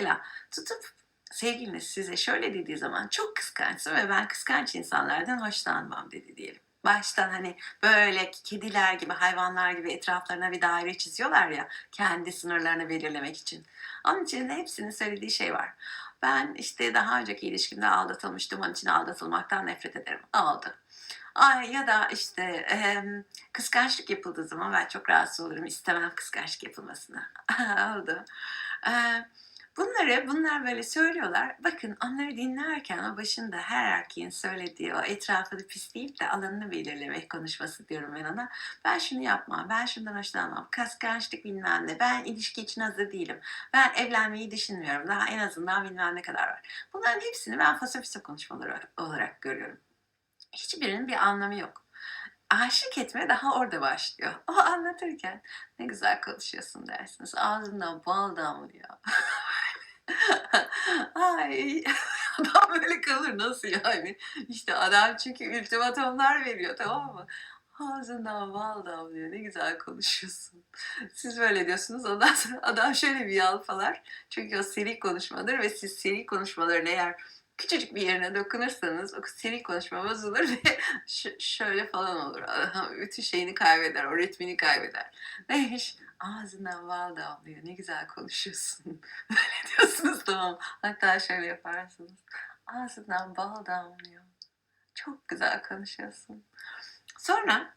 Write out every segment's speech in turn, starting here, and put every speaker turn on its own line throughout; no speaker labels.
Mesela tutup sevgiliniz size şöyle dediği zaman çok kıskançsın ve ben kıskanç insanlardan hoşlanmam dedi diyelim. Baştan hani böyle kediler gibi hayvanlar gibi etraflarına bir daire çiziyorlar ya kendi sınırlarını belirlemek için. Onun için de hepsinin söylediği şey var. Ben işte daha önceki ilişkimde aldatılmıştım. Onun için aldatılmaktan nefret ederim. Oldu. Ay ya da işte em, kıskançlık yapıldığı zaman ben çok rahatsız olurum. İstemem kıskançlık yapılmasını. Oldu. Ee, bunları bunlar böyle söylüyorlar. Bakın onları dinlerken o başında her erkeğin söylediği o etrafını pisleyip de alanını belirlemek konuşması diyorum ben ona. Ben şunu yapmam, ben şundan hoşlanmam, kıskançlık bilmem ne, ben ilişki için hazır değilim, ben evlenmeyi düşünmüyorum, daha en azından bilmem ne kadar var. Bunların hepsini ben fasafiso konuşmaları olarak görüyorum. Hiçbirinin bir anlamı yok. Aşık etme daha orada başlıyor. O anlatırken ne güzel konuşuyorsun dersiniz. Ağzından bal damlıyor. Ay adam böyle kalır nasıl yani? İşte adam çünkü ultimatomlar veriyor tamam mı? Ağzından bal damlıyor ne güzel konuşuyorsun. Siz böyle diyorsunuz ondan sonra adam şöyle bir yalpalar. Çünkü o seri konuşmadır ve siz seri konuşmaların eğer küçücük bir yerine dokunursanız o seri konuşma bozulur ve şöyle falan olur. Bütün şeyini kaybeder, o ritmini kaybeder. Neymiş? Ağzından bal damlıyor. Ne güzel konuşuyorsun. Böyle diyorsunuz tamam. Hatta şöyle yaparsınız. Ağzından bal damlıyor. Çok güzel konuşuyorsun. Sonra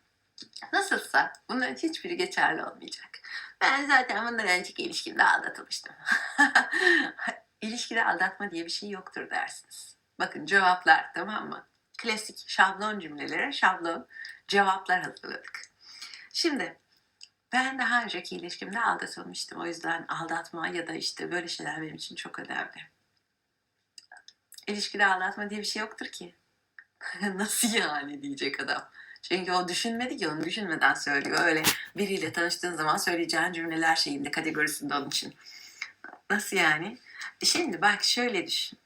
nasılsa bunların hiçbiri geçerli olmayacak. Ben zaten bundan önceki ilişkimde aldatılmıştım. İlişkide aldatma diye bir şey yoktur dersiniz. Bakın cevaplar tamam mı? Klasik şablon cümlelere şablon cevaplar hazırladık. Şimdi ben daha önceki ilişkimde aldatılmıştım. O yüzden aldatma ya da işte böyle şeyler benim için çok önemli. İlişkide aldatma diye bir şey yoktur ki. Nasıl yani diyecek adam. Çünkü o düşünmedi ki onu düşünmeden söylüyor. Öyle biriyle tanıştığın zaman söyleyeceğin cümleler şeyinde kategorisinde onun için. Nasıl yani? Şimdi bak şöyle düşün.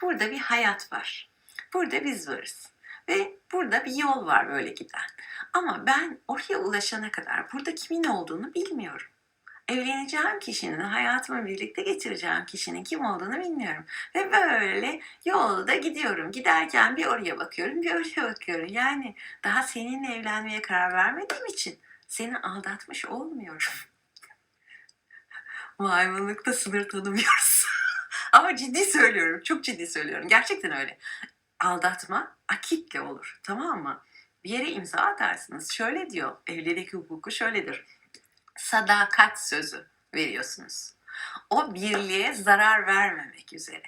Burada bir hayat var. Burada biz varız. Ve burada bir yol var böyle giden. Ama ben oraya ulaşana kadar burada kimin olduğunu bilmiyorum. Evleneceğim kişinin, hayatımı birlikte geçireceğim kişinin kim olduğunu bilmiyorum. Ve böyle yolda gidiyorum. Giderken bir oraya bakıyorum, bir oraya bakıyorum. Yani daha seninle evlenmeye karar vermediğim için seni aldatmış olmuyorum. Maymunlukta sınır tanımıyoruz. Ama ciddi söylüyorum, çok ciddi söylüyorum. Gerçekten öyle. Aldatma akitle olur, tamam mı? Bir yere imza atarsınız. Şöyle diyor, evlilik hukuku şöyledir. Sadakat sözü veriyorsunuz. O birliğe zarar vermemek üzere.